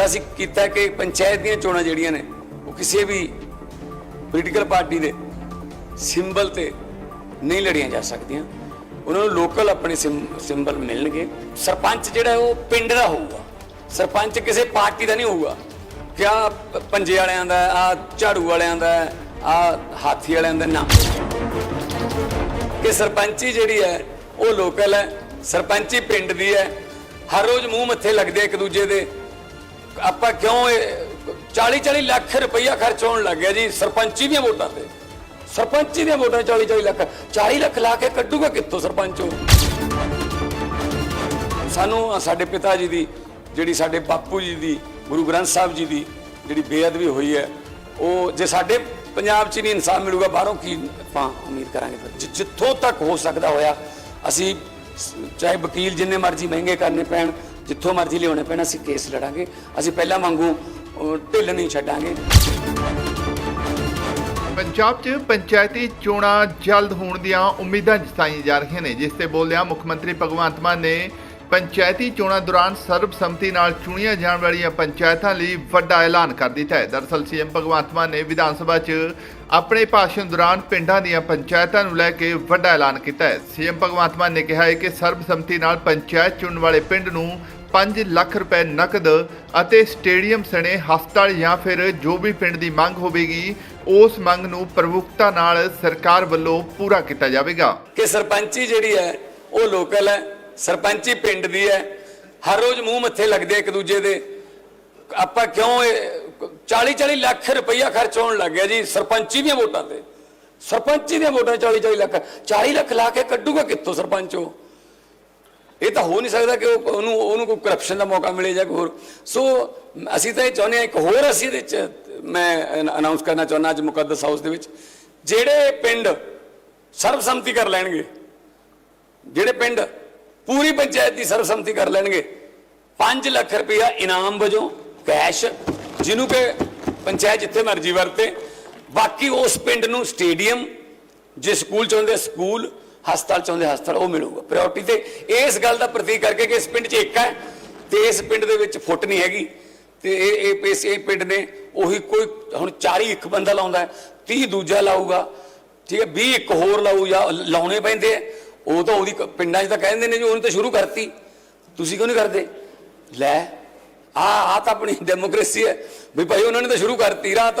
ਤਾਂ ਅਸੀਂ ਕੀਤਾ ਕਿ ਪੰਚਾਇਤ ਦੀਆਂ ਚੋਣਾਂ ਜਿਹੜੀਆਂ ਨੇ, ਉਹ ਕਿਸੇ ਵੀ ਪੋਲੀਟੀਕਲ ਪਾਰਟੀ ਦੇ ਸਿੰਬਲ ਤੇ ਨਹੀਂ ਲੜੀਆਂ ਜਾ ਸਕਦੀਆਂ। ਉਹਨਾਂ ਨੂੰ ਲੋਕਲ ਆਪਣੇ ਸਿੰਬਲ ਮਿਲਣਗੇ। ਸਰਪੰਚ ਜਿਹੜਾ ਉਹ ਪਿੰਡ ਦਾ ਹੋਊਗਾ। ਸਰਪੰਚ ਕਿਸੇ ਪਾਰਟੀ ਦਾ ਨਹੀਂ ਹੋਊਗਾ। ਕਿਆ ਪੰਜੇ ਵਾਲਿਆਂ ਦਾ ਆ ਝਾੜੂ ਵਾਲਿਆਂ ਦਾ ਆ ਹਾਥੀ ਵਾਲਿਆਂ ਦਾ ਨਾ। ਕਿ ਸਰਪੰਚੀ ਜਿਹੜੀ ਹੈ, ਉਹ ਲੋਕਲ ਹੈ। ਸਰਪੰਚੀ ਪਿੰਡ ਦੀ ਹੈ। ਹਰ ਰੋਜ਼ ਮੂੰਹ ਮੱਥੇ ਲੱਗਦੇ ਇੱਕ ਦੂਜੇ ਦੇ। ਆਪਾਂ ਕਿਉਂ 40 40 ਲੱਖ ਰੁਪਈਆ ਖਰਚ ਹੋਣ ਲੱਗ ਗਿਆ ਜੀ ਸਰਪੰਚੀ ਦੀਆਂ ਵੋਟਾਂ ਤੇ। ਸਰਪੰਚੀ ਦੀਆਂ ਵੋਟਾਂ 40 40 ਲੱਖ 40 ਲੱਖ ਲਾ ਕੇ ਕੱਢੂਗਾ ਕਿੱਥੋਂ ਸਰਪੰਚ ਉਹ? ਸਾਨੂੰ ਸਾਡੇ ਪਿਤਾ ਜੀ ਦੀ, ਜਿਹੜੀ ਸਾਡੇ ਬਾਪੂ ਜੀ ਦੀ, ਗੁਰੂ ਗ੍ਰੰਥ ਸਾਹਿਬ ਜੀ ਦੀ ਜਿਹੜੀ ਬੇਅਦਬੀ ਹੋਈ ਹੈ, ਉਹ ਜੇ ਸਾਡੇ ਪੰਜਾਬ 'ਚ ਨਹੀਂ ਇਨਸਾਫ ਮਿਲੂਗਾ, ਬਾਹਰੋਂ ਕੀ ਆਪਾਂ ਉਮੀਦ ਕਰਾਂਗੇ ਫਿਰ? ਜਿੱਥੋਂ ਤੱਕ ਹੋ ਸਕਦਾ ਹੋਇਆ, ਅਸੀਂ ਚਾਹੇ ਵਕੀਲ ਜਿੰਨੇ ਮਰਜ਼ੀ ਮਹਿੰਗੇ ਕਰਨੇ ਪੈਣ ਜਿੱਥੋਂ ਮਰਜ਼ੀ ਲਿਆਉਣੇ ਪੈਣਾ ਅਸੀਂ ਕੇਸ ਲੜਾਂਗੇ। ਅਸੀਂ ਪਹਿਲਾਂ ਵਾਂਗੂ ਅਹ, ਢਿੱਲ ਨਹੀਂ ਛੱਡਾਂਗੇ। ਪੰਜਾਬ 'ਚ ਪੰਚਾਇਤੀ ਚੋਣਾਂ ਜਲਦ ਹੋਣ ਦੀਆਂ ਉਮੀਦਾਂ ਜਤਾਈਆਂ ਜਾ ਰਹੀਆਂ ਨੇ ਜਿਸ ਤੇ ਬੋਲਦਿਆਂ ਮੁੱਖ ਮੰਤਰੀ ਭਗਵੰਤ ਮਾਨ ਨੇ ਪੰਚਾਇਤੀ ਚੋਣਾਂ ਦੌਰਾਨ ਸਰਬਸੰਮਤੀ ਨਾਲ ਚੁਣੀਆਂ ਜਾਣ ਵਾਲੀਆਂ ਪੰਚਾਇਤਾਂ ਲਈ ਵੱਡਾ ਐਲਾਨ ਕਰ ਦਿੱਤਾ ਹੈ। ਦਰਅਸਲ ਸੀਐਮ ਭਗਵੰਤ ਮਾਨ ਨੇ ਵਿਧਾਨ ਸਭਾ 'ਚ ਆਪਣੇ ਭਾਸ਼ਣ ਦੌਰਾਨ ਪਿੰਡਾਂ ਦੀਆਂ ਪੰਚਾਇਤਾਂ ਨੂੰ ਲੈ ਕੇ ਵੱਡਾ ਐਲਾਨ ਕੀਤਾ ਹੈ। ਸੀਐਮ ਭਗਵੰਤ ਮਾਨ ਨੇ ਕਿਹਾ ਹੈ ਕਿ ਸਰਬਸੰਮਤੀ ਨਾਲ ਪੰਚਾਇਤ ਚੁਣਨ ਵਾਲੇ ਪਿੰਡ ਨੂੰ 5 ਲੱਖ ਰੁਪਏ ਨਕਦ ਅਤੇ ਸਟੇਡੀਅਮ ਸਣੇ ਹਸਪਤਾਲ ਜਾਂ ਫਿਰ ਜੋ ਵੀ ਪਿੰਡ ਦੀ ਮੰਗ ਹੋਵੇਗੀ, ਉਸ ਮੰਗ ਨੂੰ ਪ੍ਰਮੁਖਤਾ ਨਾਲ ਸਰਕਾਰ ਵੱਲੋਂ ਪੂਰਾ ਕੀਤਾ ਜਾਵੇਗਾ। ਕਿ ਸਰਪੰਚੀ ਜਿਹੜੀ ਹੈ, ਉਹ ਲੋਕਲ ਹੈ, ਸਰਪੰਚੀ ਪਿੰਡ ਦੀ ਹੈ। ਹਰ ਰੋਜ਼ ਮੂੰਹ ਮੱਥੇ ਲੱਗਦੇ ਇੱਕ ਦੂਜੇ ਦੇ। ਆਪਾਂ ਕਿਉਂ 40 40 ਲੱਖ ਰੁਪਈਆ ਖਰਚ ਹੋਣ ਲੱਗ ਗਿਆ ਜੀ, ਸਰਪੰਚੀ ਦੀਆਂ ਵੋਟਾਂ ਤੇ। ਸਰਪੰਚੀ ਦੀਆਂ ਵੋਟਾਂ 40 40 ਲੱਖ। 40 ਲੱਖ ਲਾ ਕੇ ਕੱਢੂਗਾ ਕਿੱਥੋਂ ਸਰਪੰਚ ਉਹ? ਇਹ ਤਾਂ ਹੋ ਨਹੀਂ ਸਕਦਾ ਕਿ ਉਹਨੂੰ ਉਹਨੂੰ ਕੋਈ ਕਰਪਸ਼ਨ ਦਾ ਮੌਕਾ ਮਿਲੇ ਜਾਂ ਕੋਈ ਹੋਰ। ਸੋ ਅਸੀਂ ਤਾਂ ਇਹ ਚਾਹੁੰਦੇ ਹਾਂ ਇੱਕ ਹੋਰ ਅਸੀਂ ਇਹਦੇ ਚ ਮੈਂ ਅਨਾਉਂਸ ਕਰਨਾ ਚਾਹੁੰਦਾ ਅੱਜ ਮੁਕੱਦਸ ਹਾਊਸ ਦੇ ਵਿੱਚ। ਜਿਹੜੇ ਪਿੰਡ ਸਰਬਸੰਮਤੀ ਕਰ ਲੈਣਗੇ, ਜਿਹੜੇ ਪਿੰਡ ਪੂਰੀ ਪੰਚਾਇਤ ਦੀ ਸਰਬਸੰਮਤੀ ਕਰ ਲੈਣਗੇ 5 ਲੱਖ ਰੁਪਇਆ ਇਨਾਮ ਵਜੋਂ ਕੈਸ਼ ਜਿਹਨੂੰ ਕਿ ਪੰਚਾਇਤ ਜਿੱਥੇ ਮਰਜ਼ੀ ਵਰਤੇ। ਬਾਕੀ ਉਸ ਪਿੰਡ ਨੂੰ ਸਟੇਡੀਅਮ ਜੇ ਸਕੂਲ ਚਾਹੁੰਦੇ ਸਕੂਲ ਹਸਪਤਾਲ ਚਾਹੁੰਦੇ ਹਸਪਤਾਲ ਉਹ ਮਿਲੂਗਾ। ਪ੍ਰਾਇੋਰਟੀ ਤੇ ਇਸ ਗੱਲ ਦਾ ਪ੍ਰਤੀਕ ਕਰਕੇ ਕਿ ਇਸ ਪਿੰਡ 'ਚ ਇੱਕ ਹੈ ਤੇ ਇਸ ਪਿੰਡ ਦੇ ਵਿੱਚ ਫੁੱਟ ਨਹੀਂ ਹੈਗੀ। ਤੇ ਇਹ ਇਹ ਇਸ ਇਹ ਪਿੰਡ ਨੇ ਉਹੀ ਕੋਈ ਹੁਣ 40 ਇੱਕ ਬੰਦਾ ਲਾਉਂਦਾ ਹੈ, 30 ਦੂਜਾ ਲਾਊਗਾ ਠੀਕ ਹੈ 20 ਇੱਕ ਹੋਰ ਲਾਊ ਜਾਂ ਲਾਉਣੇ ਪੈਂਦੇ ਆ। ਉਹ ਤਾਂ ਉਹਦੀ ਪਿੰਡਾਂ 'ਚ ਤਾਂ ਕਹਿੰਦੇ ਨੇ ਜੀ ਉਹਨੇ ਤਾਂ ਸ਼ੁਰੂ ਕਰਤੀ। ਤੁਸੀਂ ਕਿਉਂ ਨਹੀਂ ਕਰਦੇ? ਲੈ ਆ ਆ ਤਾਂ ਆਪਣੀ ਡੈਮੋਕ੍ਰੇਸੀ ਹੈ। ਵੀ ਭਾਈ ਉਹਨਾਂ ਨੇ ਤਾਂ ਸ਼ੁਰੂ ਕਰਤੀ ਰਾਤ।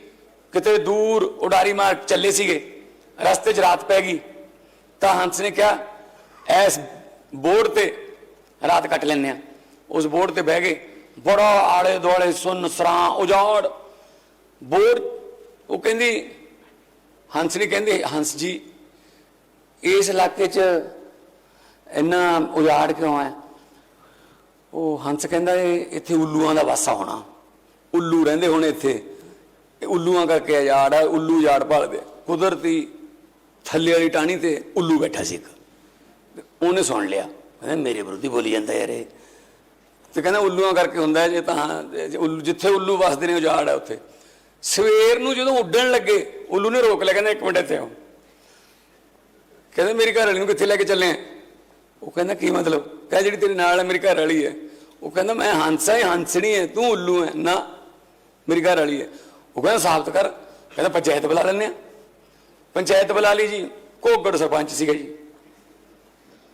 ਕਿਤੇ ਦੂਰ ਉਡਾਰੀ ਮਾਰ ਚੱਲੇ ਸੀਗੇ, ਰਸਤੇ 'ਚ ਰਾਤ ਪੈ ਗਈ। ਤਾਂ ਹੰਸ ਨੇ ਕਿਹਾ, ਐਸ ਬੋਰਡ ਤੇ ਰਾਤ ਕੱਟ ਲੈਂਦੇ ਆ ਉਸ ਬੋਰਡ ਤੇ ਬਹਿ ਗਏ। ਬੜਾ ਆਲੇ ਦੁਆਲੇ ਸੁੰਨ ਸਰਾਂ ਉਜਾੜ। ਬੋਰਡ, ਉਹ ਕਹਿੰਦੀ, ਹੰਸ ਨੇ ਕਹਿੰਦੇ, ਹੰਸ ਜੀ, ਇਸ ਇਲਾਕੇ 'ਚ ਇੰਨਾ ਉਜਾੜ ਕਿਉਂ ਹੈ ਉਹ ਹੰਸ ਕਹਿੰਦਾ, ਇਹ ਇੱਥੇ ਉੱਲੂਆਂ ਦਾ ਵਾਸਾ ਹੋਣਾ। ਉੱਲੂ ਰਹਿੰਦੇ ਹੋਣੇ ਇੱਥੇ। ਇਹ ਉੱਲੂਆਂ ਕਰਕੇ ਉਜਾੜ ਆ, ਉੱਲੂ ਉਜਾੜ ਭਾਲਦੇ ਕੁਦਰਤੀ ਥੱਲੇ ਵਾਲੀ ਟਾਣੀ ਤੇ ਉੱਲੂ ਬੈਠਾ ਸੀ ਇੱਕ। ਉਹਨੇ ਸੁਣ ਲਿਆ, ਕਹਿੰਦਾ, ਮੇਰੇ ਵਿਰੁੱਧ ਬੋਲੀ ਜਾਂਦਾ ਯਾਰ ਇਹ। ਤੇ ਕਹਿੰਦਾ, ਉੱਲੂਆਂ ਕਰਕੇ ਹੁੰਦਾ ਜੇ ਤਾਂ ਜਿੱਥੇ ਉੱਲੂ ਵਸਦੇ ਨੇ ਉਜਾੜ ਹੈ ਉੱਥੇ। ਸਵੇਰ ਨੂੰ ਜਦੋਂ ਉੱਡਣ ਲੱਗੇ, ਉੱਲੂ ਨੇ ਰੋਕ ਲਿਆ, ਕਹਿੰਦਾ, ਇੱਕ ਮਿੰਟ ਇੱਥੇ ਆਓ। ਕਹਿੰਦਾ, ਮੇਰੀ ਘਰ ਵਾਲੀ ਨੂੰ ਕਿੱਥੇ ਲੈ ਕੇ ਚੱਲੇ ਉਹ ਕਹਿੰਦਾ, ਕੀ ਮਤਲਬ? ਕਹਿੰਦਾ ਜਿਹੜੀ ਤੇਰੇ ਨਾਲ ਹੈ ਮੇਰੀ ਘਰ ਵਾਲੀ ਹੈ। ਉਹ ਕਹਿੰਦਾ, ਮੈਂ ਹੰਸਾ ਹੈ ਹੰਸਣੀ ਹੈ, ਤੂੰ ਉੱਲੂ ਹੈ। ਨਾ, ਮੇਰੀ ਘਰ ਵਾਲੀ ਹੈ। ਉਹ ਕਹਿੰਦਾ ਸਾਬਤ ਕਰ। ਕਹਿੰਦਾ ਪੰਚਾਇਤ ਬੁਲਾ ਲੈਂਦੇ ਆ ਪੰਚਾਇਤ ਬੁਲਾ ਲਈ ਜੀ। ਕੋਗੜ ਸਰਪੰਚ ਸੀਗਾ ਜੀ।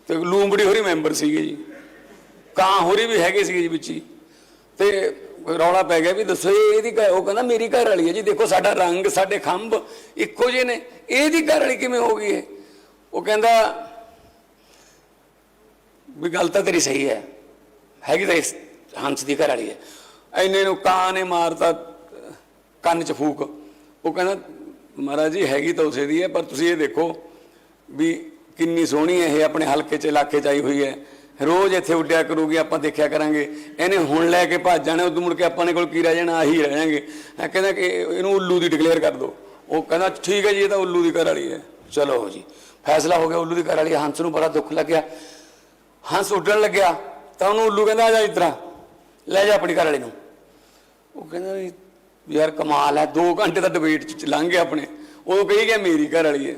ਤੇ ਲੂੰਬੜੀ ਹੋਰੀ ਮੈਂਬਰ ਸੀਗੇ ਜੀ। ਕਾਂ ਹੋਰੀ ਵੀ ਹੈਗੇ ਸੀਗੇ ਜੀ ਵਿੱਚ ਹੀ। ਤੇ ਰੌਲਾ ਪੈ ਗਿਆ ਵੀ ਦੱਸੋ ਇਹਦੀ ਉਹ ਕਹਿੰਦਾ ਮੇਰੀ ਘਰ ਵਾਲੀ ਹੈ ਜੀ। ਦੇਖੋ ਸਾਡਾ ਰੰਗ, ਸਾਡੇ ਖੰਭ ਇੱਕੋ ਜਿਹੇ ਨੇ। ਇਹਦੀ ਘਰ ਵਾਲੀ ਕਿਵੇਂ ਹੋ ਗਈ ਹੈ? ਉਹ ਕਹਿੰਦਾ ਵੀ ਗੱਲ ਤਾਂ ਤੇਰੀ ਸਹੀ ਹੈ। ਹੈਗੀ ਤਾਂ ਇਸ ਹੰਸ ਦੀ ਘਰ ਵਾਲੀ ਹੈ। ਐਨੇ ਨੂੰ ਕਾਂ ਨੇ ਮਾਰਤਾ। ਕੰਨ 'ਚ ਫੂਕ। ਉਹ ਕਹਿੰਦਾ, ਮਹਾਰਾਜ ਜੀ, ਹੈਗੀ ਤਾਂ ਉਸੇ ਦੀ ਹੈ, ਪਰ ਤੁਸੀਂ ਇਹ ਦੇਖੋ ਵੀ ਕਿੰਨੀ ਸੋਹਣੀ ਹੈ ਇਹ ਆਪਣੇ ਹਲਕੇ 'ਚ, ਇਲਾਕੇ 'ਚ ਆਈ ਹੋਈ ਹੈ। ਰੋਜ਼ ਇੱਥੇ ਉੱਡਿਆ ਕਰੂਗੀ, ਆਪਾਂ ਦੇਖਿਆ ਕਰਾਂਗੇ। ਇਹਨੇ ਹੁਣ ਲੈ ਕੇ ਭੱਜ ਜਾਣਾ, ਉਦੋਂ ਮੁੜ ਕੇ ਆਪਾਂ ਨੇ ਕੋਲ ਕੀ ਰਹਿ ਜਾਣਾ, ਆਹੀ ਰਹਿ ਜਾਾਂਗੇ ਇਹ ਕਹਿੰਦਾ ਕਿ ਇਹਨੂੰ ਉੱਲੂ ਦੀ ਡਿਕਲੇਅਰ ਕਰ ਦਿਓ ਉਹ ਕਹਿੰਦਾ, ਠੀਕ ਹੈ ਜੀ, ਇਹ ਤਾਂ ਉੱਲੂ ਦੀ ਘਰ ਵਾਲੀ ਹੈ। ਚਲੋ ਜੀ, ਫੈਸਲਾ ਹੋ ਗਿਆ, ਉੱਲੂ ਦੀ ਘਰ ਵਾਲੀ ਹੰਸ ਨੂੰ ਬੜਾ ਦੁੱਖ ਲੱਗਿਆ। ਹੰਸ ਉੱਡਣ ਲੱਗਿਆ, ਤਾਂ ਉਹਨੂੰ ਉੱਲੂ ਕਹਿੰਦਾ, ਆ ਜਾ ਇਤਰਾ ਲੈ ਜਾ ਆਪਣੀ ਘਰ ਵਾਲੀ ਨੂੰ। ਉਹ ਕਹਿੰਦਾ ਵੀ ਯਾਰ ਕਮਾਲ ਹੈ 2 ਘੰਟੇ ਦਾ ਡਿਬੇਟ ਚ ਲੰਘ ਗਿਆ ਆਪਣੇ। ਉਹ ਕਹੀ ਗਿਆ, ਮੇਰੀ ਘਰ ਵਾਲੀ ਹੈ।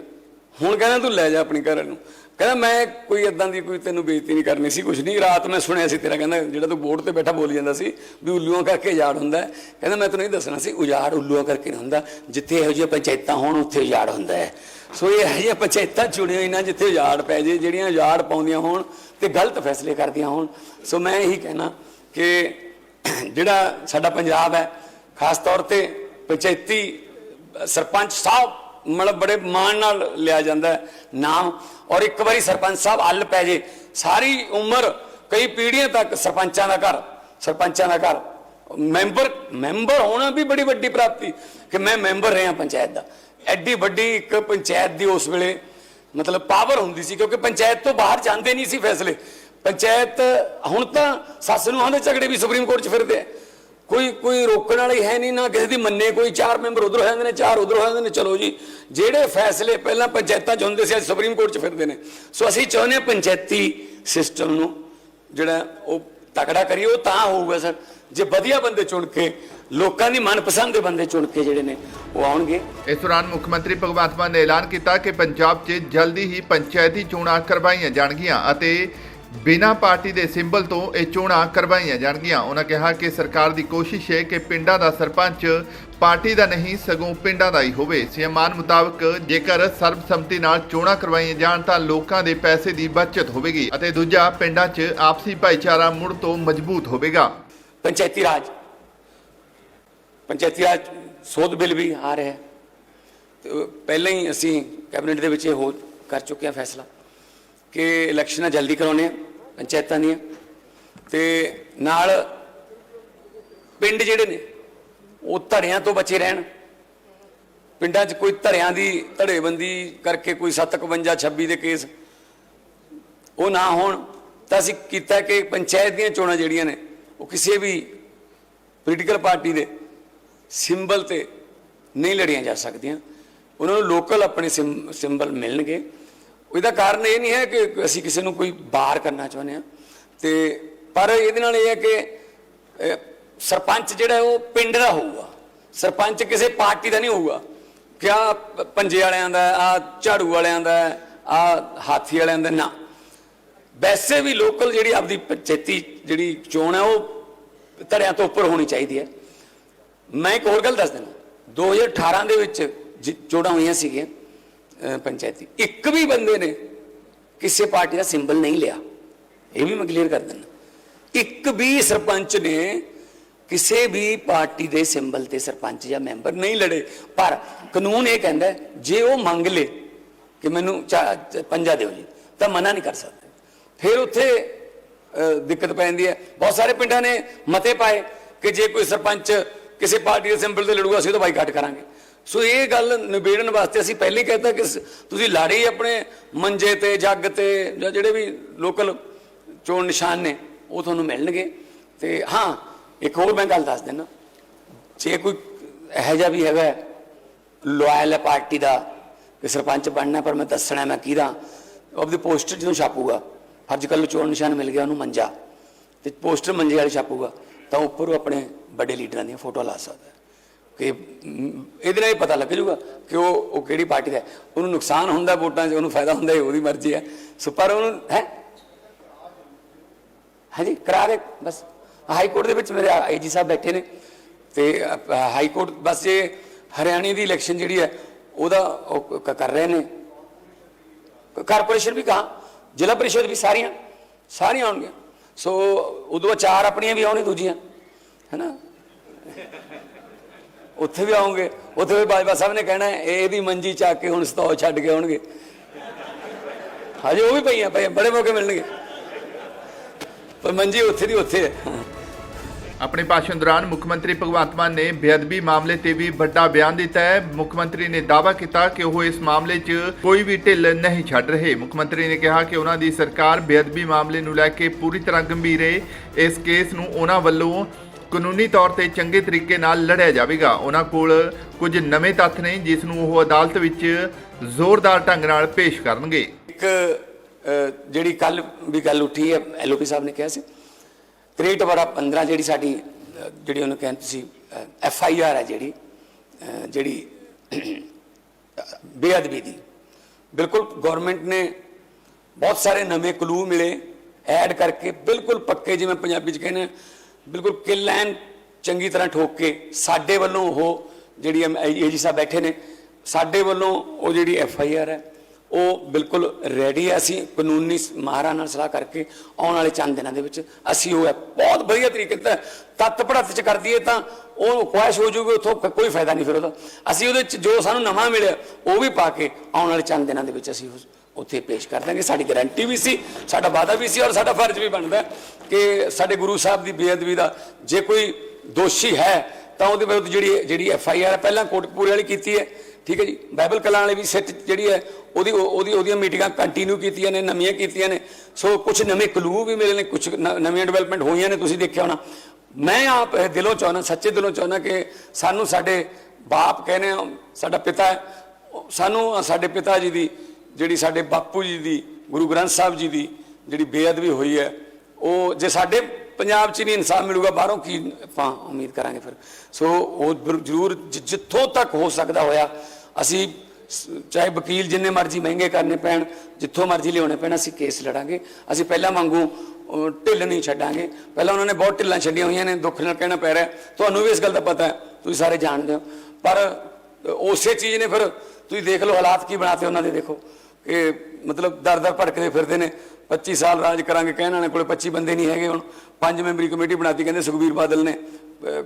ਹੁਣ ਕਹਿੰਦਾ, ਤੂੰ ਲੈ ਜਾ ਆਪਣੀ ਘਰ ਵਾਲੀ ਨੂੰ। ਕਹਿੰਦਾ, ਮੈਂ ਕੋਈ ਇਦਾਂ ਦੀ ਕੋਈ ਤੈਨੂੰ ਬੇਇੱਜ਼ਤੀ ਨਹੀਂ ਕਰਨੀ ਸੀ ਕੁਝ ਨਹੀਂ। ਰਾਤ ਮੈਂ ਸੁਣਿਆ ਸੀ ਤੇਰਾ, ਕਹਿੰਦਾ, ਜਿਹੜਾ ਤੂੰ ਬੋਰਡ ਤੇ ਬੈਠਾ ਬੋਲੀ ਜਾਂਦਾ ਸੀ, ਵੀ ਉੱਲੂਆਂ ਕਰਕੇ ਉਜਾੜ ਹੁੰਦਾ ਕਹਿੰਦਾ, ਮੈਂ ਤੈਨੂੰ ਇਹ ਦੱਸਣਾ ਸੀ, ਉਜਾੜ ਉੱਲੂਆਂ ਕਰਕੇ ਨਹੀਂ ਹੁੰਦਾ, ਜਿੱਥੇ ਇਹੋ ਜਿਹੀਆਂ ਪੰਚਾਇਤਾਂ ਹੋਣ, ਉੱਥੇ ਉਜਾੜ ਹੁੰਦਾ ਹੈ। ਸੋ ਇਹ ਇਹੋ ਜਿਹੀਆਂ ਪੰਚਾਇਤਾਂ ਚੁਣੀਆਂ ਇਹਨਾਂ, ਜਿੱਥੇ ਉਜਾੜ ਪੈ ਜੇ, ਜਿਹੜੀਆਂ ਉਜਾੜ ਪਾਉਂਦੀਆਂ ਹੋਣ ਤੇ ਗਲਤ ਫੈਸਲੇ ਕਰਦੀਆਂ ਹੋਣ। ਸੋ ਮੈਂ ਇਹੀ ਕਹਿਣਾ ਕਿ ਜਿਹੜਾ ਸਾਡਾ ਪੰਜਾਬ ਹੈ ਖਾਸ ਤੌਰ ਤੇ ਪੰਚਾਇਤੀ ਸਰਪੰਚ ਸਾਹਿਬ ਮਤਲਬ ਬੜੇ ਮਾਣ ਨਾਲ ਲਿਆ ਜਾਂਦਾ ਨਾਮ। ਔਰ ਇੱਕ ਵਾਰੀ ਸਰਪੰਚ ਸਾਹਿਬ ਹੱਲ ਪੈ ਜੇ, ਸਾਰੀ ਉਮਰ ਕਈ ਪੀੜ੍ਹੀਆਂ ਤੱਕ ਸਰਪੰਚਾਂ ਦਾ ਘਰ, ਸਰਪੰਚਾਂ ਦਾ ਘਰ। ਮੈਂਬਰ ਮੈਂਬਰ ਹੋਣਾ ਵੀ ਬੜੀ ਵੱਡੀ ਪ੍ਰਾਪਤੀ ਕਿ ਮੈਂ ਮੈਂਬਰ ਰਿਹਾ ਪੰਚਾਇਤ ਦਾ। ਐਡੀ ਵੱਡੀ ਇੱਕ ਪੰਚਾਇਤ ਦੀ ਉਸ ਵੇਲੇ ਮਤਲਬ ਪਾਵਰ ਹੁੰਦੀ ਸੀ ਕਿਉਂਕਿ ਪੰਚਾਇਤ ਤੋਂ ਬਾਹਰ ਜਾਂਦੇ ਨਹੀਂ ਸੀ ਫੈਸਲੇ। ਪੰਚਾਇਤ ਹੁਣ ਤਾਂ ਸੱਸ ਨੂੰ ਆਂਦੇ ਝਗੜੇ ਵੀ ਸੁਪਰੀਮ ਕੋਰਟ 'ਚ ਫਿਰਦੇ ਆ। ਕੋਈ ਕੋਈ ਰੋਕਣ ਵਾਲੀ ਹੈ ਨਹੀਂ, ਨਾ ਕਿਸੇ ਦੀ ਮੰਨੇ ਕੋਈ। ਚਾਰ ਮੈਂਬਰ ਉਧਰ ਹੋ ਜਾਂਦੇ ਨੇ, ਚਾਰ ਉਧਰ ਹੋ ਜਾਂਦੇ ਨੇ। ਚਲੋ ਜੀ, ਜਿਹੜੇ ਫੈਸਲੇ ਪਹਿਲਾਂ ਪੰਚਾਇਤਾਂ 'ਚ ਹੁੰਦੇ ਸੀ, ਅੱਜ ਸੁਪਰੀਮ ਕੋਰਟ 'ਚ ਫਿਰਦੇ ਨੇ। ਸੋ ਅਸੀਂ ਚਾਹੁੰਦੇ ਹਾਂ ਪੰਚਾਇਤੀ ਸਿਸਟਮ ਨੂੰ ਜਿਹੜਾ ਉਹ ਤਕੜਾ ਕਰੀਏ, ਉਹ ਤਾਂ ਹੋਊਗਾ ਸਰ। ਜੇ ਵਧੀਆ ਬੰਦੇ ਚੁਣ ਕੇ, ਲੋਕਾਂ ਦੀ ਮਨਪਸੰਦ ਦੇ ਬੰਦੇ ਚੁਣ ਕੇ ਜਿਹੜੇ ਨੇ, ਉਹ ਆਉਣਗੇ। ਇਸ ਦੌਰਾਨ ਮੁੱਖ ਮੰਤਰੀ ਭਗਵੰਤ ਮਾਨ ਨੇ ਐਲਾਨ ਕੀਤਾ ਕਿ ਪੰਜਾਬ 'ਚ ਜਲਦੀ ਹੀ ਪੰਚਾਇਤੀ ਚੋਣਾਂ ਕਰਵਾਈਆਂ ਜਾਣਗੀਆਂ ਅਤੇ ਬਿਨਾਂ ਪਾਰਟੀ ਦੇ ਸਿੰਬਲ ਤੋਂ ਇਹ ਚੋਣਾਂ ਕਰਵਾਈਆਂ ਜਾਣਗੀਆਂ। ਉਹਨਾਂ ਕਿਹਾ ਕਿ ਸਰਕਾਰ ਦੀ ਕੋਸ਼ਿਸ਼ ਹੈ ਕਿ ਪਿੰਡਾਂ ਦਾ ਸਰਪੰਚ ਪਾਰਟੀ ਦਾ ਨਹੀਂ, ਸਗੋਂ ਪਿੰਡਾਂ ਦਾ ਹੀ ਹੋਵੇ। ਸੀਐਮ ਮਾਨ ਮੁਤਾਬਕ ਜੇਕਰ ਸਰਬਸੰਮਤੀ ਨਾਲ ਚੋਣਾਂ ਕਰਵਾਈਆਂ ਜਾਣ ਤਾਂ ਲੋਕਾਂ ਦੇ ਪੈਸੇ ਦੀ ਬਚਤ ਹੋਵੇਗੀ ਅਤੇ ਦੂਜਾ ਪਿੰਡਾਂ 'ਚ ਆਪਸੀ ਭਾਈਚਾਰਾ ਮੁੜ ਤੋਂ ਮਜ਼ਬੂਤ ਹੋਵੇਗਾ। ਪੰਚਾਇਤੀ ਰਾਜ। ਪੰਚਾਇਤੀ ਰਾਜ ਸੋਧ ਬਿੱਲ ਵੀ ਆ ਰਿਹਾ ਹੈ। ਪਹਿਲਾਂ ਹੀ ਅਸੀਂ ਕੈਬਨਿਟ ਦੇ ਵਿੱਚ ਇਹ ਹੋ ਕਰ ਚੁੱਕੇ ਹਾਂ ਫੈਸਲਾ। ਕਿ ਇਲੈਕਸ਼ਨਾਂ ਜਲਦੀ ਕਰਾਉਣੇ ਆ ਪੰਚਾਇਤਾਂ ਦੀਆਂ। ਤੇ ਨਾਲ ਪਿੰਡ ਜਿਹੜੇ ਨੇ, ਉਹ ਧੜਿਆਂ ਤੋਂ ਬਚੇ ਰਹਿਣ। ਪਿੰਡਾਂ 'ਚ ਕੋਈ ਧੜਿਆਂ ਦੀ ਧੜੇਬੰਦੀ ਕਰਕੇ ਕੋਈ 751 26 ਦੇ ਕੇਸ ਉਹ ਨਾ ਹੋਣ, ਤਾਂ ਅਸੀਂ ਕੀਤਾ ਕਿ ਪੰਚਾਇਤ ਦੀਆਂ ਚੋਣਾਂ ਜਿਹੜੀਆਂ ਨੇ, ਉਹ ਕਿਸੇ ਵੀ ਪੋਲੀਟੀਕਲ ਪਾਰਟੀ ਦੇ ਸਿੰਬਲ ਤੇ ਨਹੀਂ ਲੜੀਆਂ ਜਾ ਸਕਦੀਆਂ। ਉਹਨਾਂ ਨੂੰ ਲੋਕਲ ਆਪਣੇ ਸਿੰਬਲ ਮਿਲਣਗੇ। ਇਹਦਾ ਕਾਰਨ ਇਹ ਨਹੀਂ ਹੈ ਕਿ ਅਸੀਂ ਕਿਸੇ ਨੂੰ ਕੋਈ ਬਾਹਰ ਕਰਨਾ ਚਾਹੁੰਦੇ ਹਾਂ। ਤੇ ਪਰ ਇਹਦੇ ਨਾਲ ਇਹ ਹੈ ਕਿ ਸਰਪੰਚ ਜਿਹੜਾ ਉਹ ਪਿੰਡ ਦਾ ਹੋਊਗਾ। ਸਰਪੰਚ ਕਿਸੇ ਪਾਰਟੀ ਦਾ ਨਹੀਂ ਹੋਊਗਾ। ਕਿਆ ਪੰਜੇ ਵਾਲਿਆਂ ਦਾ ਆ ਝਾੜੂ ਵਾਲਿਆਂ ਦਾ ਆ ਹਾਥੀ ਵਾਲਿਆਂ ਦਾ ਨਾ। ਵੈਸੇ ਵੀ ਲੋਕਲ ਜਿਹੜੀ ਆਪਦੀ ਪੰਚਾਇਤੀ ਜਿਹੜੀ ਚੋਣ ਹੈ, ਉਹ ਧੜਿਆਂ ਤੋਂ ਉੱਪਰ ਹੋਣੀ ਚਾਹੀਦੀ ਹੈ। ਮੈਂ ਇੱਕ ਹੋਰ ਗੱਲ ਦੱਸ ਦਿੰਦਾ। 2018 ਦੇ ਵਿੱਚ ਜਿ- ਚੋਣਾਂ ਹੋਈਆਂ ਸੀਗੀਆਂ। ਪੰਚਾਇਤੀ। ਇੱਕ ਵੀ ਬੰਦੇ ਨੇ ਕਿਸੇ ਪਾਰਟੀ ਦਾ ਸਿੰਬਲ ਨਹੀਂ ਲਿਆ। ਇਹ ਵੀ ਮੈਂ ਕਲੀਅਰ ਕਰ ਦਿੰਦਾ। ਇੱਕ ਵੀ ਸਰਪੰਚ ਨੇ ਕਿਸੇ ਵੀ ਪਾਰਟੀ ਦੇ ਸਿੰਬਲ ਤੇ ਸਰਪੰਚ ਜਾਂ ਮੈਂਬਰ ਨਹੀਂ ਲੜੇ। ਪਰ ਕਾਨੂੰਨ ਇਹ ਕਹਿੰਦਾ ਜੇ ਉਹ ਮੰਗ ਲੇ ਕਿ ਮੈਨੂੰ ਚਾ- ਚ- ਪੰਜਾ ਦਿਓ ਜੀ, ਤਾਂ ਮਨਾ ਨਹੀਂ ਕਰ ਸਕਦੇ। ਫਿਰ ਉੱਥੇ ਦਿੱਕਤ ਪੈ ਜਾਂਦੀ ਹੈ। ਬਹੁਤ ਸਾਰੇ ਪਿੰਡਾਂ ਨੇ ਮਤੇ ਪਾਏ ਕਿ ਜੇ ਕੋਈ ਸਰਪੰਚ ਕਿਸੇ ਪਾਰਟੀ ਦੇ ਸਿੰਬਲ ਤੇ ਲੜੂਗਾ, ਅਸੀਂ ਤਾਂ ਬਾਈਕਾਟ ਕਰਾਂਗੇ। ਸੋ ਇਹ ਗੱਲ ਨਿਬੇੜਨ ਵਾਸਤੇ ਅਸੀਂ ਪਹਿਲੇ ਕਹਿਤਾ ਕਿ ਤੁਸੀਂ ਲਾੜੇ ਆਪਣੇ ਮੰਜੇ ਤੇ, ਜੱਗ ਤੇ ਜਾਂ ਜਿਹੜੇ ਵੀ ਲੋਕਲ ਚੋਣ ਨਿਸ਼ਾਨ ਨੇ, ਉਹ ਤੁਹਾਨੂੰ ਮਿਲਣਗੇ। ਤੇ ਹਾਂ, ਇੱਕ ਹੋਰ ਮੈਂ ਗੱਲ ਦੱਸ ਦਿੰਦਾ। ਜੇ ਕੋਈ ਇਹੋ ਜਿਹਾ ਵੀ ਹੈਗਾ ਲਾਇਲ ਹੈ ਪਾਰਟੀ ਦਾ, ਕਿ ਸਰਪੰਚ ਬਣਨਾ, ਪਰ ਮੈਂ ਦੱਸਣਾ ਮੈਂ ਕਿਹਦਾ, ਉਹ ਆਪਦੀ ਪੋਸਟਰ ਜਦੋਂ ਛਾਪੂਗਾ। ਅੱਜ ਕੱਲ੍ਹ ਚੋਣ ਨਿਸ਼ਾਨ ਮਿਲ ਗਿਆ ਉਹਨੂੰ ਮੰਜਾ। ਤੇ ਪੋਸਟਰ ਮੰਜੇ ਵਾਲੇ ਛਾਪੂਗਾ, ਤਾਂ ਉੱਪਰ ਉਹ ਆਪਣੇ ਵੱਡੇ ਲੀਡਰਾਂ ਦੀਆਂ ਫੋਟੋ ਲਾ ਸਕਦਾ। ਹੈ। ਇਹਦੇ ਨਾਲ ਹੀ ਪਤਾ ਲੱਗ ਜੂਗਾ ਕਿ ਉਹ ਉਹ ਕਿਹੜੀ ਪਾਰਟੀ ਦਾ ਉਹਨੂੰ ਨੁਕਸਾਨ ਹੁੰਦਾ ਵੋਟਾਂ 'ਚ, ਉਹਨੂੰ ਫਾਇਦਾ ਹੁੰਦਾ ਇਹ ਉਹਦੀ ਮਰਜ਼ੀ ਹੈ। ਸੋ ਪਰ ਉਹਨੂੰ, ਹੈ? ਹਾਂਜੀ, ਕਰਾ ਦੇ, ਬਸ। ਹਾਈ ਕੋਰਟ ਦੇ ਵਿੱਚ ਮੇਰੇ ਆਈਜੀ ਸਾਹਿਬ ਬੈਠੇ ਨੇ ਤੇ ਹਾਈ ਕੋਰਟ, ਬਸ ਜੇ ਹਰਿਆਣੇ ਦੀ ਇਲੈਕਸ਼ਨ ਜਿਹੜੀ ਹੈ, ਉਹਦਾ ਉਹ ਕਰ ਰਹੇ ਨੇ। ਕਾਰਪੋਰੇਸ਼ਨ ਵੀ ਕਹਾ ਜ਼ਿਲ੍ਹਾ ਪਰਿਸ਼ਦ ਵੀ ਸਾਰੀਆਂ ਸਾਰੀਆਂ ਆਉਣਗੀਆਂ। ਸੋ ਉਦੋਂ ਚਾਰ ਆਪਣੀਆਂ ਵੀ ਆਉਣੀ ਦੂਜੀਆਂ। ਹੈਨਾ? ਉੱਥੇ ਵੀ ਆਉਂਗੇ। ਉੱਥੇ ਵੀ ਬਾਜਵਾ ਸਾਹਿਬ ਨੇ ਕਹਿਣਾ, ਇਹ ਇਹਦੀ ਮੰਜੀ ਚੱਕ ਕੇ ਹੁਣ ਸਤੌ ਛੱਡ ਕੇ ਆਉਣਗੇ। ਹਜੇ ਉਹ ਵੀ ਪਈਆਂ ਪਈਆਂ, ਬੜੇ ਮੌਕੇ ਮਿਲਣਗੇ। ਪਰ ਮੰਜੀ ਉੱਥੇ ਦੀ ਉੱਥੇ ਹੈ। ਆਪਣੇ ਭਾਸ਼ਣ ਦੌਰਾਨ ਮੁੱਖ ਮੰਤਰੀ ਭਗਵੰਤ ਮਾਨ ਨੇ ਬੇਅਦਬੀ ਮਾਮਲੇ ਤੇ ਵੀ ਵੱਡਾ ਬਿਆਨ ਦਿੱਤਾ ਹੈ। ਮੁੱਖ ਮੰਤਰੀ ਨੇ ਦਾਅਵਾ ਕੀਤਾ ਕਿ ਉਹ ਇਸ ਮਾਮਲੇ 'ਚ ਕੋਈ ਵੀ ਢਿੱਲ ਨਹੀਂ ਛੱਡ ਰਹੇ। ਮੁੱਖ ਮੰਤਰੀ ਨੇ ਕਿਹਾ ਕਿ ਉਹਨਾਂ ਦੀ ਸਰਕਾਰ ਬੇਅਦਬੀ ਮਾਮਲੇ ਨੂੰ ਲੈ ਕੇ ਪੂਰੀ ਤਰ੍ਹਾਂ ਗੰਭੀਰ ਹੈ ਇਸ ਕੇਸ ਨੂੰ ਉਹਨਾਂ ਵੱਲੋਂ ਕਾਨੂੰਨੀ ਤੌਰ ਤੇ ਚੰਗੇ ਤਰੀਕੇ ਨਾਲ ਲੜਿਆ ਜਾਵੇਗਾ। ਉਹਨਾਂ ਕੋਲ ਕੁਝ ਨਵੇਂ ਤੱਥ ਨੇ ਜਿਸ ਨੂੰ ਉਹ ਅਦਾਲਤ ਵਿੱਚ ਜ਼ੋਰਦਾਰ ਢੰਗ ਨਾਲ ਪੇਸ਼ ਕਰਨਗੇ। ਇੱਕ ਜਿਹੜੀ ਕੱਲ ਵੀ ਗੱਲ ਉੱਠੀ ਹੈ ਐਲਓਪੀ ਸਾਹਿਬ ਨੇ ਕਿਹਾ ਸੀ ਕ੍ਰੀਏਟ ਵਾਰਾ 15 ਜਿਹੜੀ ਸਾਡੀ ਜਿਹੜੀ ਉਹਨੂੰ ਕਹਿੰਦੇ ਸੀ ਐਫ ਆਈ ਆਰ ਹੈ ਜਿਹੜੀ ਜਿਹੜੀ ਬੇਅਦਬੀ ਦੀ। ਬਿਲਕੁਲ ਗਵਰਨਮੈਂਟ ਨੇ ਬਹੁਤ ਸਾਰੇ ਨਵੇਂ ਕਲੂ ਮਿਲੇ ਐਡ ਕਰਕੇ ਬਿਲਕੁਲ ਪੱਕੇ ਜਿਵੇਂ ਪੰਜਾਬੀ ਚ ਕਹਿੰਦੇ ਆ, ਬਿਲਕੁਲ ਕਿਲ ਐਨ ਚੰਗੀ ਤਰ੍ਹਾਂ ਠੋਕ ਕੇ ਸਾਡੇ ਵੱਲੋਂ ਉਹ ਜਿਹੜੀ ਏਜੀ ਸਾਹਿਬ ਬੈਠੇ ਨੇ, ਸਾਡੇ ਵੱਲੋਂ ਉਹ ਜਿਹੜੀ ਐਫ ਆਈ ਆਰ ਹੈ, ਉਹ ਬਿਲਕੁਲ ਰੈਡੀ ਹੈ। ਅਸੀਂ ਕਾਨੂੰਨੀ ਮਾਹਰਾਂ ਨਾਲ ਸਲਾਹ ਕਰਕੇ ਆਉਣ ਵਾਲੇ ਚੰਦ ਦਿਨਾਂ ਦੇ ਵਿੱਚ ਅਸੀਂ ਉਹ ਹੈ। ਬਹੁਤ ਵਧੀਆ ਤਰੀਕੇ ਤੇ ਤੱਤ ਪੜਤ ਚ ਕਰ ਦਈਏ ਤਾਂ ਉਹ ਖੁਆਇਸ਼ ਹੋ ਜੂਗੀ, ਉਥੋਂ ਕੋਈ ਫਾਇਦਾ ਨਹੀਂ ਫਿਰ ਉਹਦਾ। ਅਸੀਂ ਉਹਦੇ ਚ ਜੋ ਸਾਨੂੰ ਨਵਾਂ ਮਿਲਿਆ, ਉਹ ਵੀ ਪਾ ਕੇ ਆਉਣ ਵਾਲੇ ਚੰਦ ਦਿਨਾਂ ਦੇ ਵਿੱਚ ਅਸੀਂ ਉੱਥੇ ਪੇਸ਼ ਕਰ ਦਾਂਗੇ। ਸਾਡੀ ਗਾਰੰਟੀ ਵੀ ਸੀ, ਸਾਡਾ ਵਾਅਦਾ ਵੀ ਸੀ ਔਰ ਸਾਡਾ ਫਰਜ਼ ਵੀ ਬਣਦਾ ਕਿ ਸਾਡੇ ਗੁਰੂ ਸਾਹਿਬ ਦੀ ਬੇਅਦਬੀ ਦਾ ਜੇ ਕੋਈ ਦੋਸ਼ੀ ਹੈ, ਤਾਂ ਉਹਦੇ ਵਿਰੁੱਧ ਜਿਹੜੀ ਜਿਹੜੀ ਐਫ ਆਈ ਆਰ ਪਹਿਲਾਂ ਕੋਟਪੂਰੇ ਵਾਲੀ ਕੀਤੀ ਹੈ। ਠੀਕ ਹੈ ਜੀ? ਬਾਈਬਲ ਕਲਾਂ ਵਾਲੇ ਵੀ ਸਿੱਟ ਜਿਹੜੀ ਹੈ, ਉਹਦੀ ਉਹਦੀ ਉਹਦੀਆਂ ਮੀਟਿੰਗਾਂ ਕੰਟੀਨਿਊ ਕੀਤੀਆਂ ਨੇ, ਨਵੀਆਂ ਕੀਤੀਆਂ ਨੇ। ਸੋ ਕੁਝ ਨਵੇਂ ਕਲੂ ਵੀ ਮਿਲੇ ਨੇ ਕੁਝ ਨਵੀਆਂ ਡਿਵੈਲਪਮੈਂਟ ਹੋਈਆਂ ਨੇ, ਤੁਸੀਂ ਦੇਖਿਆ ਹੋਣਾ। ਮੈਂ ਆਪ ਦਿਲੋਂ ਚਾਹੁੰਦਾ, ਸੱਚੇ ਦਿਲੋਂ ਚਾਹੁੰਦਾ ਕਿ ਸਾਨੂੰ ਸਾਡੇ ਬਾਪ ਕਹਿੰਦੇ ਆ, ਸਾਡਾ ਪਿਤਾ ਸਾਨੂੰ ਸਾਡੇ ਪਿਤਾ ਜੀ ਦੀ ਜਿਹੜੀ ਸਾਡੇ ਬਾਪੂ ਜੀ ਦੀ, ਗੁਰੂ ਗ੍ਰੰਥ ਸਾਹਿਬ ਜੀ ਦੀ ਜਿਹੜੀ ਬੇਅਦਬੀ ਹੋਈ ਹੈ, ਉਹ ਜੇ ਸਾਡੇ ਪੰਜਾਬ 'ਚ ਨਹੀਂ ਇਨਸਾਫ ਮਿਲੂਗਾ, ਬਾਹਰੋਂ ਕੀ ਆਪਾਂ ਉਮੀਦ ਕਰਾਂਗੇ ਫਿਰ? ਸੋ ਉਹ ਜ਼ਰੂਰ ਜਿ- ਜਿੱਥੋਂ ਤੱਕ ਹੋ ਸਕਦਾ ਹੋਇਆ, ਅਸੀਂ ਚਾਹੇ ਵਕੀਲ ਜਿੰਨੇ ਮਰਜ਼ੀ ਮਹਿੰਗੇ ਕਰਨੇ ਪੈਣ, ਜਿੱਥੋਂ ਮਰਜ਼ੀ ਲਿਆਉਣੇ ਪੈਣ, ਅਸੀਂ ਕੇਸ ਲੜਾਂਗੇ। ਅਸੀਂ ਪਹਿਲਾਂ ਵਾਂਗੂ ਢਿੱਲ ਨਹੀਂ ਛੱਡਾਂਗੇ। ਪਹਿਲਾਂ ਉਹਨਾਂ ਨੇ ਬਹੁਤ ਢਿੱਲਾਂ ਛੱਡੀਆਂ ਹੋਈਆਂ ਨੇ, ਦੁੱਖ ਨਾਲ ਕਹਿਣਾ ਪੈ ਰਿਹਾ। ਤੁਹਾਨੂੰ ਵੀ ਇਸ ਗੱਲ ਦਾ ਪਤਾ ਹੈ, ਤੁਸੀਂ ਸਾਰੇ ਜਾਣਦੇ ਹੋ। ਪਰ ਉਸੇ ਚੀਜ਼ ਨੇ ਫਿਰ ਤੁਸੀਂ ਦੇਖ ਲਓ ਹਾਲਾਤ ਕੀ ਬਣਾਤੇ ਉਹਨਾਂ ਦੇ, ਦੇਖੋ। ਇਹ ਮਤਲਬ ਦਰ ਦਰ ਭਟਕਦੇ ਫਿਰਦੇ ਨੇ। 25 ਸਾਲ ਰਾਜ ਕਰਾਂਗੇ ਕਹਿਣ ਵਾਲੇ ਕੋਲੇ 25 ਬੰਦੇ ਨਹੀਂ ਹੈਗੇ ਹੁਣ। ਪੰਜ ਮੈਂਬਰੀ ਕਮੇਟੀ ਬਣਾਤੀ, ਕਹਿੰਦੇ ਸੁਖਬੀਰ ਬਾਦਲ ਨੇ।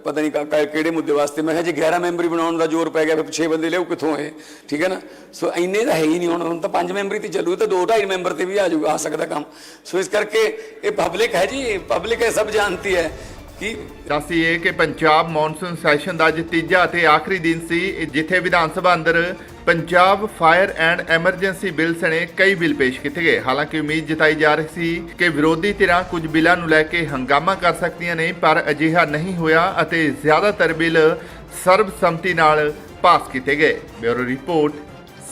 ਪਤਾ ਨਹੀਂ ਕਾ- ਕਿਹੜੇ ਮੁੱਦੇ ਵਾਸਤੇ। ਮੈਂ ਕਿਹਾ ਜੇ 11 ਮੈਂਬਰੀ ਬਣਾਉਣ ਦਾ ਜ਼ੋਰ ਪੈ ਗਿਆ, ਫਿਰ 6 ਬੰਦੇ ਲਿਓ ਕਿੱਥੋਂ ਇਹ? ਠੀਕ ਹੈ ਨਾ? ਸੋ ਇੰਨੇ ਤਾਂ ਹੈ ਹੀ ਨਹੀਂ ਹੁਣ। ਹੁਣ ਤਾਂ ਪੰਜ ਮੈਂਬਰੀ ਤੇ ਚੱਲੂ ਤਾਂ 2 2.5 ਮੈਂਬਰ ਤੇ ਵੀ ਆ ਜਾਊਗਾ, ਆ ਸਕਦਾ ਕੰਮ। ਸੋ ਇਸ ਕਰਕੇ ਇਹ ਪਬਲਿਕ ਹੈ ਜੀ ਪਬਲਿਕ ਹੈ, ਸਭ ਜਾਣਤੀ ਹੈ ਕਿ ਦੱਸੀਏ ਕਿ ਪੰਜਾਬ ਮੌਨਸੂਨ ਸੈਸ਼ਨ ਦਾ ਅੱਜ ਤੀਜਾ ਅਤੇ ਆਖਰੀ ਦਿਨ ਸੀ, ਜਿੱਥੇ ਵਿਧਾਨ ਸਭਾ ਅੰਦਰ Punjab fire and emergency bill ਸਣੇ ਕਈ ਬਿੱਲ ਪੇਸ਼ ਕੀਤੇ ਗਏ। ਹਾਲਾਂਕਿ ਉਮੀਦ ਜਤਾਈ ਜਾ ਰਹੀ ਸੀ ਕਿ ਵਿਰੋਧੀ ਧਿਰਾਂ ਕੁਝ ਬਿੱਲਾਂ ਨੂੰ ਲੈ ਕੇ ਹੰਗਾਮਾ ਕਰ ਸਕਦੀਆਂ ਨੇ, ਪਰ ਅਜਿਹਾ ਨਹੀਂ ਹੋਇਆ ਅਤੇ ਜ਼ਿਆਦਾਤਰ ਬਿੱਲ ਸਰਬਸੰਮਤੀ ਨਾਲ ਪਾਸ ਕੀਤੇ ਗਏ। Bureau report,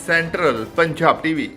central Punjab TV.